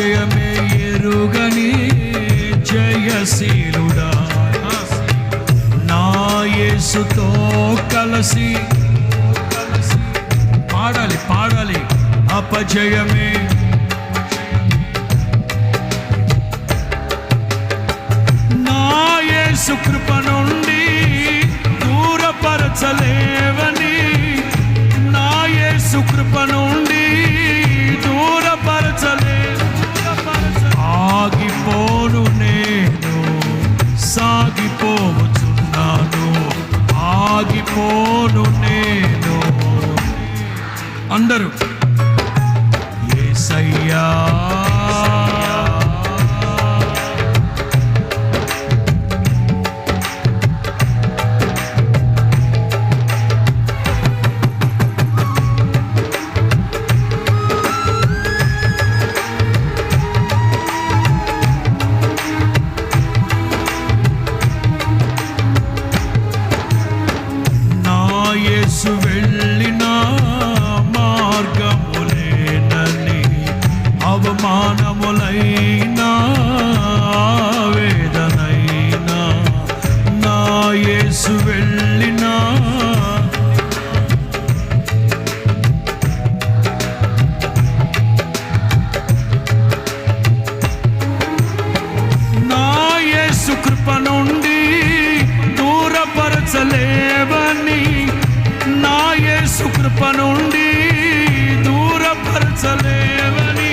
విజయమే ఎరుగని జయశీలుడా. నా యేసుతో కలసి పాడాలి పాడాలి. అపజయమే. నా యేసు కృప నుండి దూరపరచలే. అందరూ. ఏసయ్యా. వెళ్ళినా. నా యేసు కృప నుండి దూరపరచలేవని నా యేసు కృప నుండి దూరపరచలేవని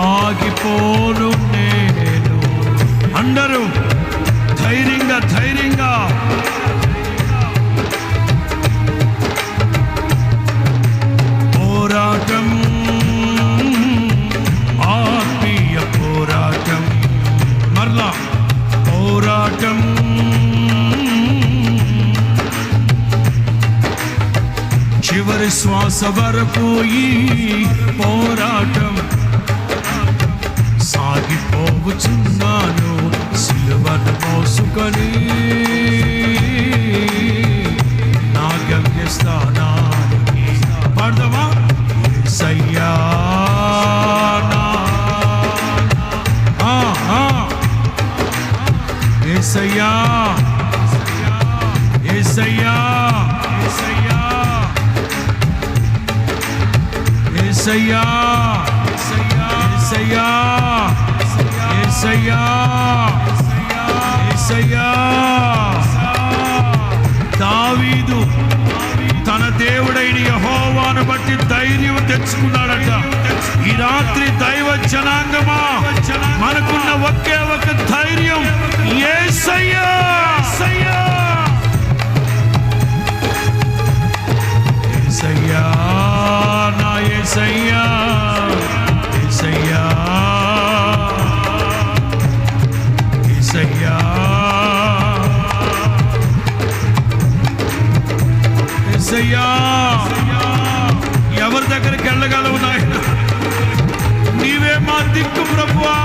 ఆగిపోను నేను. అందరూ ధైర్యంగా ధైర్యంగా శ్వాస వరకు ఈ పోరాటం. సాగిపోవచ్చున్నాను సిలువను మోసుకొని. నా గమ్యస్థానానికి పడదవా సయ్యా ఏసయ్యా ఏసయ్యా ఏసయ్యా ఏసయ్యా ఏసయ్యా ఏసయ్యా. దావీదు తన దేవుడైన యహోవాను బట్టి ధైర్యం తెచ్చుకున్నాడట. ఈ రాత్రి దైవ జనాంగమా? మనకున్న ఒకే ఒక ధైర్యం ఏసయ్యా ఏసయ్యా. ఏసయ్యా ఎవరి దగ్గరికి వెళ్ళగలవు నాయన? నీవే మా దిక్కు ప్రభువా!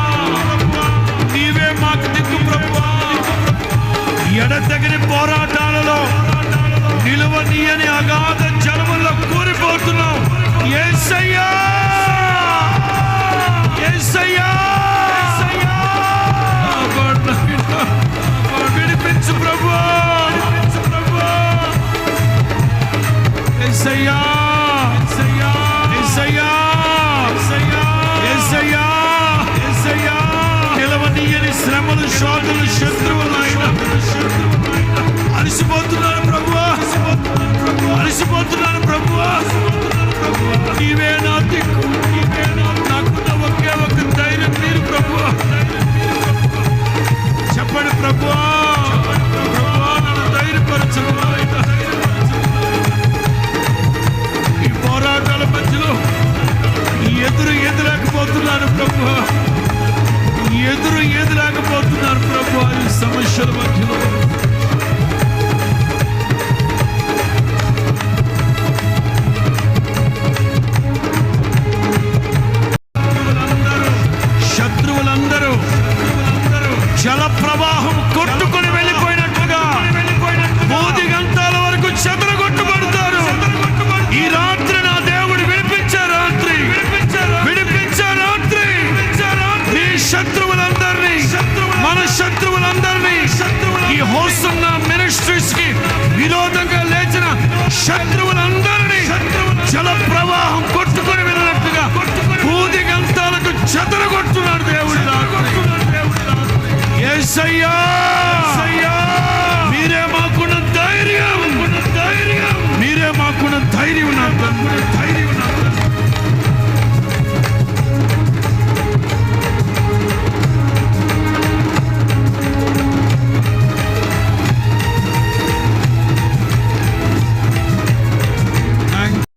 Senhor. మధ్యలో శత్రువులందరూ శత్రువులందరూ జల ప్రవాహం కొట్టుకు ಧೈರ್ಯವನ್ನು ತಂದರೆ